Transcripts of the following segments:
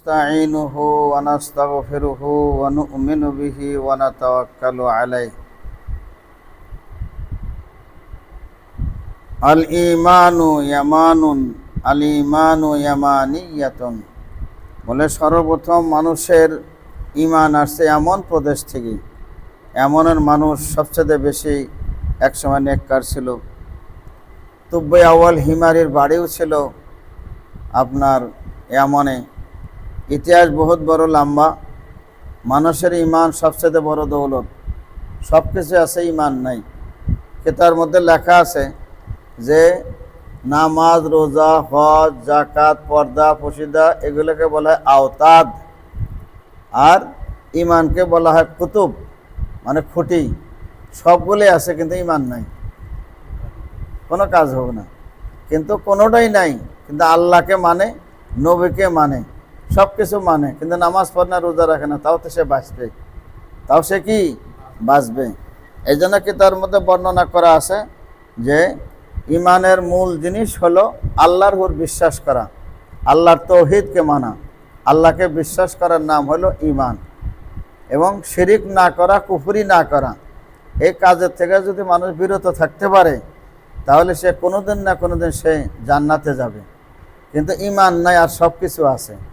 نستعينه ونستغفره ونؤمن به ونتوكل عليه الإيمان يمان الإيمان يمانية বলে সর্বপ্রথম মানুষের ইমান আসছে এমন প্রদেশ থেকে এমনের মানুষ সবচেয়ে বেশি একসময় নেককার ছিল তুব্বই আওয়াল হিমারির বাড়িও ছিল আপনার এমনে ইতিহাস বহুত বড় লম্বা। মানুষের ইমান সবচেয়ে বড় দৌলত। সব কিছু আছে, ইমান নাই। কেতার মধ্যে লেখা আছে যে, নামাজ, রোজা, হজ জাকাত পর্দা, পশিদা, এগুলোকে বলা হয় আওতাদ। আর ইমানকে বলা হয় কুতুব মানে খুঁটি। সবগুলোই আছে, কিন্তু ইমান নাই। কোনো কাজ হবে না। কিন্তু কোনোটাই নাই, কিন্তু আল্লাহকে মানে নবীকে মানে। সব কিছু মানে কিন্তু নামাজ পড়ে না, রোজা রাখে না, তাও তো সে বাঁচবে। তাও সে কি? বাঁচবে। এই জন্য কি তার মধ্যে বর্ণনা করা আছে যে, ইমানের মূল জিনিস হলো আল্লাহর উপর বিশ্বাস করা, আল্লাহর তৌহিদকে মানা। আল্লাহকে বিশ্বাস করার নাম হলো ইমান এবং শিরিক না করা, কুফুরি না করা, এই কাজের থেকে যদি মানুষ বিরত থাকতে পারে, তাহলে সে কোনোদিন না কোনোদিন সে জান্নাতে যাবে। কিন্তু ইমান নাই আর সব কিছু আছে।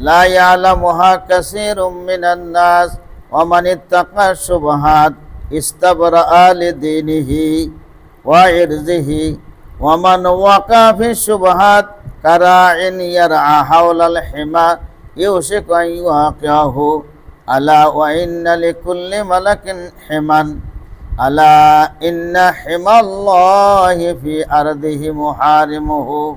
لا يعلمها كثير من الناس ومن اتقى الشبهات استبرأ لدينه وعرضه ومن وقع في الشبهات كراع يرعى حول الحمى يوشك أن يواقعه ألا وإن لكل ملك حما ألا إن حمى الله في أرضه محارمه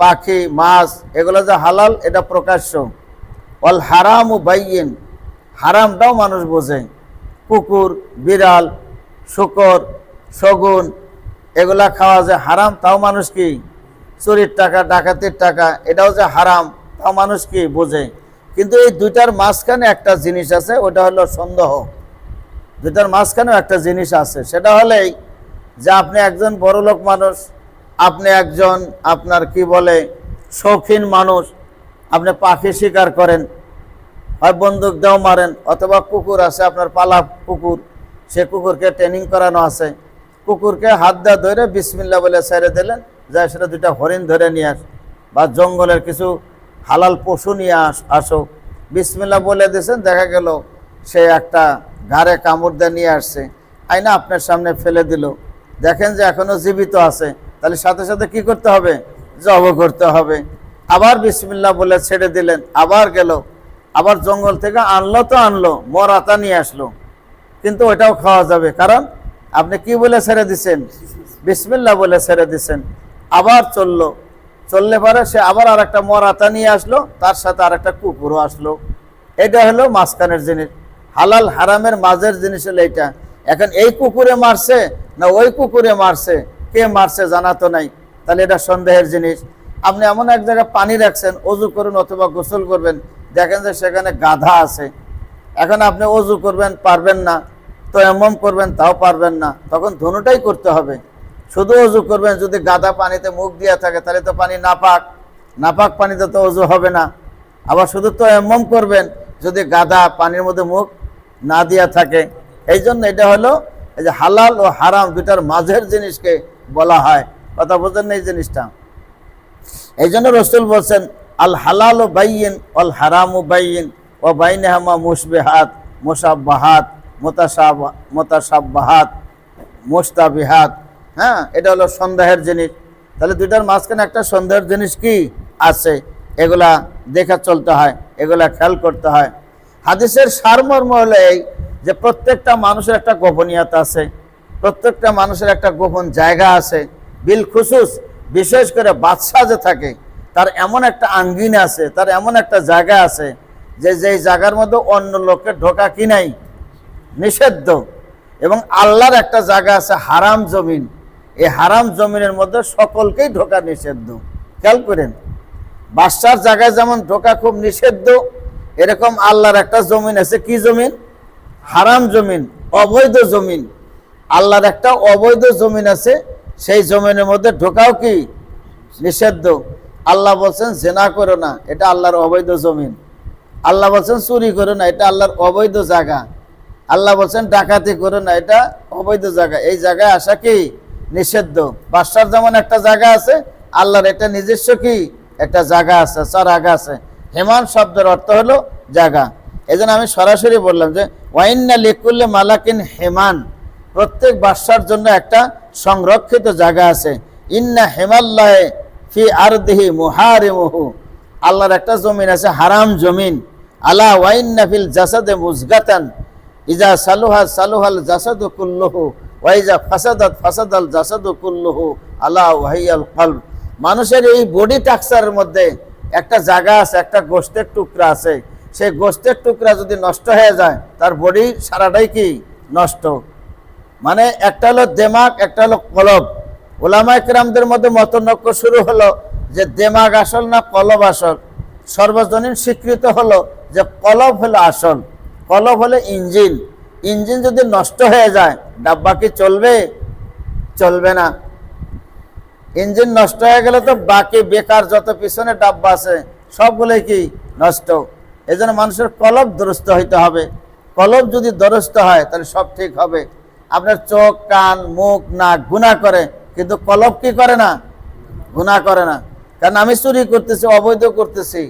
পাখি, মাছ, এগুলো যে হালাল, এটা প্রকাশ্য। অল হারাম ও বাইয়েন, হারামটাও মানুষ বোঝে। কুকুর, বিড়াল, শুকর, শগুন, এগুলা খাওয়া যে হারাম, তাও মানুষ কি? চুরির টাকা, ডাকাতির টাকা, এটাও যে হারাম, তাও মানুষ কি বোঝে? কিন্তু এই দুইটার মাঝখানে একটা জিনিস আছে, ওটা হলো সন্দেহ। দুইটার মাঝখানেও একটা জিনিস আছে, সেটা হলেই যে আপনি একজন বড় লোক মানুষ আপনি একজন আপনার কি বলে শৌখিন মানুষ, আপনি পাখি শিকার করেন, হয় বন্দুক দেও মারেন, অথবা কুকুর আছে, আপনার পালা কুকুর, সে কুকুরকে ট্রেনিং করানো আছে। কুকুরকে হাত দেওয়া ধরে বিসমিল্লা বলে ছেড়ে দিলেন যা সেটা দুইটা হরিণ ধরে নিয়ে আস, বা জঙ্গলের কিছু হালাল পশু নিয়ে আস, আসো। বিসমিল্লা বলে দিয়েছেন, দেখা গেল সে একটা ঘাড়ে কামড় দিয়ে নিয়ে আসছে। আইনা আপনার সামনে ফেলে দিল। দেখেন যে এখনও জীবিত আছে। তাহলে সাথে সাথে কি করতে হবে? জব করতে হবে। আবার বিসমিল্লা বলে ছেড়ে দিলেন, আবার গেল। আবার জঙ্গল থেকে আনলো তো আনলো, মরাতা নিয়ে আসলো। কিন্তু ওটাও খাওয়া যাবে, কারণ আপনি কি বলে ছেড়ে দিছেন? বিসমিল্লা বলে ছেড়ে দিছেন। আবার চলল। চললে পরে সে আবার আর একটা মরাতা নিয়ে আসলো, তার সাথে আর একটা কুকুরও আসলো। এটা হলো মাঝখানের জিনিস। হালাল হারামের মাঝের জিনিস হলো এটা এখন এই কুকুরে মারছে না ওই কুকুরে মারছে? কে মারছে জানা তো নাই। তাহলে এটা সন্দেহের জিনিস। আপনি এমন এক জায়গায় পানি রাখছেন, অজু করুন অথবা গোসল করবেন, দেখেন যে সেখানে গাধা আছে। এখন আপনি অজু করবেন, পারবেন না, তো এমন করবেন, তাও পারবেন না। তখন ধনুটাই করতে হবে। শুধু অজু করবেন, যদি গাদা পানিতে মুখ দিয়া থাকে, তাহলে তো পানি নাপাক। নাপাক পানিতে তো অজু হবে না। আবার শুধু তো এমন করবেন, যদি গাদা পানির মধ্যে মুখ না দিয়া থাকে। এই জন্য এটা হলো এই যে হালাল ও হারাম দুটার মাঝের জিনিসকে বলা হয়। কথা বোঝেন এই জিনিসটা? এই জন্য রসুল বলছেন, আল হালাল ও বাইন অল হারাম ও বাইন ও বাইনেহামা মুসবেহাত মোসাব্বাহাত মোতাসাব মোতাসাব্বাহাত মোস্তাবিহাত হ্যাঁ এটা হলো সন্দেহের জিনিস। তাহলে দুইটার মাঝখানে একটা সন্দেহের জিনিস কি আছে? এগুলা দেখা চলতে হয়, এগুলা খেয়াল করতে হয়। হাদিসের সারমর্ম হলো এই যে প্রত্যেকটা মানুষের একটা গোপনীয়তা আছে, প্রত্যেকটা মানুষের একটা গোপন জায়গা আছে বিল খুসুস বিশেষ করে বাদশাহ যে থাকে, তার এমন একটা আঙ্গিন আছে, তার এমন একটা জায়গা আছে যে যেই জায়গার মধ্যে অন্য লোকের ঢোকা কি নাই? নিষিদ্ধ। এবং আল্লাহর একটা জায়গা আছে হারাম জমিন। এই হারাম জমিনের মধ্যে সকলকেই ঢোকা নিষিদ্ধ। খেয়াল করেন, বাদশার জায়গায় যেমন ঢোকা খুব নিষিদ্ধ, এরকম আল্লাহর একটা জমিন আছে। কি জমিন? হারাম জমিন, অবৈধ জমিন। আল্লাহর একটা অবৈধ জমিন আছে, সেই জমিনের মধ্যে ঢোকাও কি? নিষিদ্ধ আল্লাহ বলছেন, জেনা করো না, এটা আল্লাহর অবৈধ জমিন। আল্লাহ বলছেন, চুরি করো না, এটা আল্লাহর অবৈধ জায়গা। আল্লাহ বলছেন, ডাকাতি করো না, এটা অবৈধ জায়গা। এই জায়গায় আসা কি? নিষিদ্ধ বাদশার যেমন একটা জায়গা আছে, আল্লাহর এটা নিজস্ব কি? একটা জায়গা আছে চারাগা আছে। হেমান শব্দের অর্থ হলো জায়গা। এই আমি সরাসরি বললাম যে ওয়াইন্না লিকুল্লে মালাকিন হেমান। প্রত্যেক বাদশার জন্য একটা সংরক্ষিত জায়গা আছে। ইন্না হেমাল্লাহে ফি আরদিহি মুহারিমুহু। আল্লাহর একটা জমিন আছে, হারাম জমিন। আলা ওয়াইন্না ফিল জাসাদে মুজগাতান। ইজা সালুহা সালুহাল জাসাদু কুল্লুহু ওয়াইজা ফাসাদাত ফাসাদাল জাসাদু কুল্লুহু আলা ওয়াহিয়াল কলব। মানুষের এই বডি টাক্সারের মধ্যে একটা জায়গা আছে, একটা গোস্তের টুকরা আছে। সেই গোস্তের টুকরা যদি নষ্ট হয়ে যায়, তার বডি সারাটাই কি? নষ্ট। মানে একটা হলো দেমাগ, একটা হলো কলব। ওলামা একরামদের মধ্যে মতনক্য শুরু হলো যে দেমাগ আসল না কলব আসল? সর্বজনীন স্বীকৃত হলো যে কলব হলো আসল। কলব হলো ইঞ্জিন। ইঞ্জিন যদি নষ্ট হয়ে যায়, ডাব্বা কি চলবে? চলবে না। ইঞ্জিন নষ্ট হয়ে গেলে তো বাকি, বেকার যত পিছনে ডাব্বা আছে, সবগুলোই কি? নষ্ট। এই জন্য মানুষের কলব দুরস্ত হইতে হবে। কলব যদি দরস্ত হয়, তাহলে সব ঠিক হবে। আপনার চোখ, কান, মুখ, নাক গুণা করে, কিন্তু কলব কি করে না? গুণা করে না। কারণ আমি চুরি করতেছি, অবৈধ করতেছি।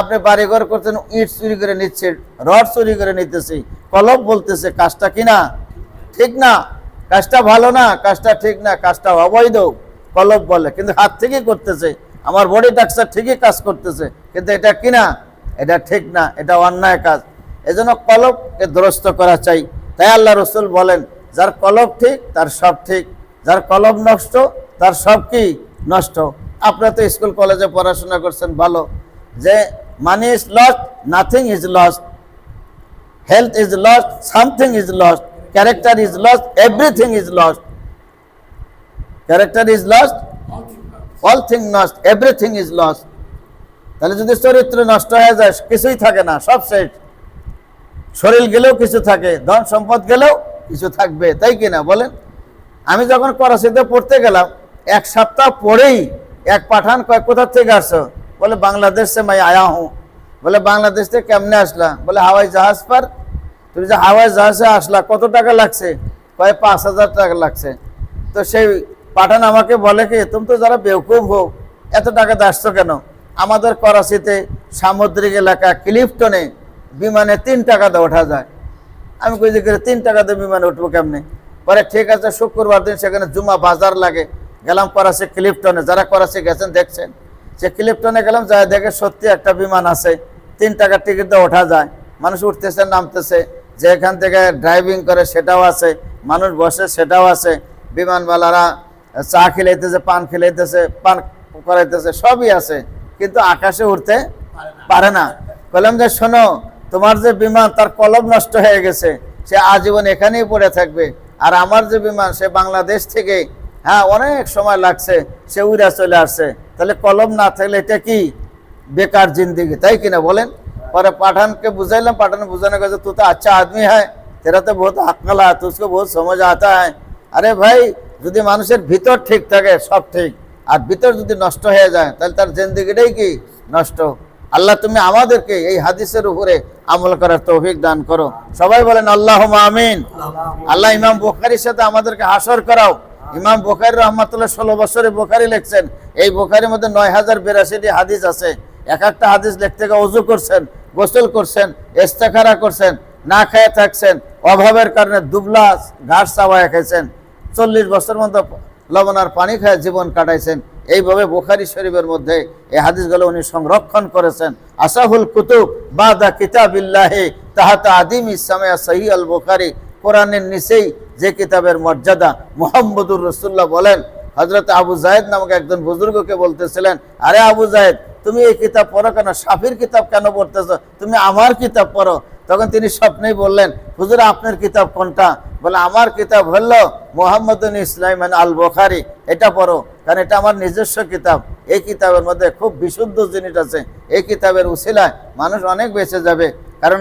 আপনি বাড়িঘর করছেন, ইট চুরি করে নিচ্ছে, রড চুরি করে নিতেছি। কলব বলতেছে, কাজটা কি না? ঠিক না। কাজটা ভালো না, কাজটা ঠিক না, কাজটা অবৈধ। কলব বলে, কিন্তু হাত থেকেই করতেছে। আমার বডি টাক্সার ঠিকই কাজ করতেছে, কিন্তু এটা কি না? এটা ঠিক না, এটা অন্যায় কাজ। এজন্য কলবকে দুরস্ত করা চাই। তাই আল্লাহ রসুল বলেন, যার কলব ঠিক, তার সব ঠিক। যার কলব নষ্ট, তার সব কি নষ্ট? আপনারা তো স্কুল, কলেজে পড়াশোনা করছেন, ভালো। যে money is lost nothing is lost health is lost something is lost character is lost everything is lost character is lost all thing নষ্ট এভরিথিং ইজ লস্ট তাহলে যদি চরিত্র নষ্ট হয়ে যায়, কিছুই থাকে না, সব শেষ। শরীর গেলেও কিছু থাকে, ধন সম্পদ গেলেও কিছু থাকবে, তাই কিনা বলেন। আমি যখন করাচিতে পড়তে গেলাম, এক সপ্তাহ পরেই এক পাঠান কয়েক কোথার থেকে আসো বলে, বাংলাদেশ সে মাই আয়া হুঁ। বলে, বাংলাদেশ থেকে কেমনে আসলাম বলে, হাওয়াই জাহাজ পার। তুমি যে হাওয়াই জাহাজে আসলা, কত টাকা লাগছে? কয়েক পাঁচ হাজার টাকা লাগছে। তো সেই পাঠান আমাকে বলে কি, তুমি তো যারা বেউকুব হোক এত টাকা দাসছো কেন? আমাদের করাচিতে সামুদ্রিক এলাকা ক্লিফটনে বিমানে তিন টাকাতে ওঠা যায়। আমি কই যে তিন টাকাতে বিমানে উঠবো কেমনে? পরে ঠিক আছে, শুক্রবার দিন সেখানে জুমা বাজার লাগে। গেলাম করাচি ক্লিফটনে, যারা করাচি গেছেন দেখছেন। সে ক্লিফটনে গেলাম যা দেখে সত্যি একটা বিমান আছে, তিন টাকার টিকিট ওঠা যায়। মানুষ উঠতেছে, নামতেছে, যে এখান থেকে ড্রাইভিং করে সেটাও আছে, মানুষ বসে সেটাও আছে। বিমানবালারা চা খেলাইতেছে, পান খেলাইতেছে, পান করাইতেছে, সবই আছে। কিন্তু আকাশে উঠতে পারে না। বললাম যে, শোনো, তোমার যে বিমান, তার কলম নষ্ট হয়ে গেছে। সে আজীবন এখানেই পড়ে থাকবে। আর আমার যে বিমান, সে বাংলাদেশ থেকে হ্যাঁ অনেক সময় লাগছে, সে উড়া চলে আসছে। তাহলে কলম না থাকলে এটা কি? বেকার জিন্দিগি, তাই কিনা বলেন? পরে পাঠানকে বুঝাইলাম, পাঠান বুঝানো গেছে তু তো আচ্ছা আদমি হয়, তেরা তো বহুত আকল তুসকে বহুত সমঝ আতা হয়। হ্যাঁ। আরে ভাই, যদি মানুষের ভিতর ঠিক থাকে, সব ঠিক। আর ভিতর যদি নষ্ট হয়ে যায়, তাহলে তার জিন্দিগিটাই কি? নষ্ট। আল্লাহ তুমি আমাদেরকে এই হাদিসের উপরে আমল করার তৌফিক দান করো। সবাই বলেন আল্লাহ আমিন। আল্লাহ ইমাম বুখারির সাথে আমাদেরকে হাসর করাও। ইমাম বুখারি রহমতুল্লাহ ষোলো বছরে বুখারি লিখছেন, এই বুখারির মধ্যে নয় হাজার বিরাশিটি হাদিস আছে। এক একটা হাদিস লিখতে গিয়ে অজু করছেন, গোসল করছেন, ইস্তেখারা করছেন, না খেয়ে থাকছেন, অভাবের কারণে দুবলা ঘাস চাওয়ায় খেয়েছেন। চল্লিশ বছর মতো লবণ আর পানি খায় জীবন কাটাইছেন। এইভাবে বুখারি শরীফের মধ্যে এই হাদিসগুলো উনি সংরক্ষণ করেছেন। আসাহুল কুতুব বা বাদা কিতাবিল্লাহে, তাহাতা আদিম ইসলামে সহি আল বুখারি, কোরআনের নিচেই যে কিতাবের মর্যাদা। মোহাম্মদুর রসুল্লাহ বলেন হজরত আবু জাহেদ নামক একজন বুজুর্গকে বলতেছিলেন, আরে আবু জাহেদ তুমি এই কিতাব পড়ো কেন? সাফির কিতাব কেন পড়তেছো? তুমি আমার কিতাব পড়ো? তখন তিনি স্বপ্নেই বললেন, হুজুর, আপনার কিতাব কোনটা? বলে, আমার কিতাব হলো মোহাম্মদ ইসলাম আল বোখারি এটা পড়ো, কারণ এটা আমার নিজস্ব কিতাব। এই কিতাবের মধ্যে খুব বিশুদ্ধ জিনিস আছে। এই কিতাবের উসিলায় মানুষ অনেক বেঁচে যাবে। কারণ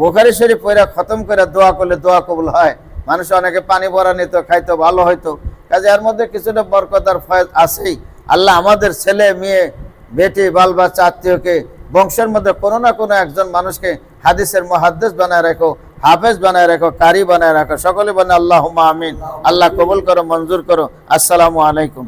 বোখারি শরীফ পয়রা খতম করে দোয়া করলে দোয়া কবুল হয়। মানুষ অনেকে পানি ভরা নিত, খাইতো, ভালো হইতো। কাজে এর মধ্যে কিছুটা বরকতার ফয়েজ আছেই। আল্লাহ আমাদের ছেলে, মেয়ে, বেটি বাল বাচ্চা আত্মীয়কে বংশের মধ্যে কোনো না কোনো একজন মানুষকে হাদিসের মহাদ্দেশ বানায় রাখো, হাফেজ বানায় রাখো, কারি বানায় রাখো। সকলে বানায় আল্লাহ আমিন। আল্লাহ কবুল করো, মঞ্জুর করো। আসসালামু আলাইকুম।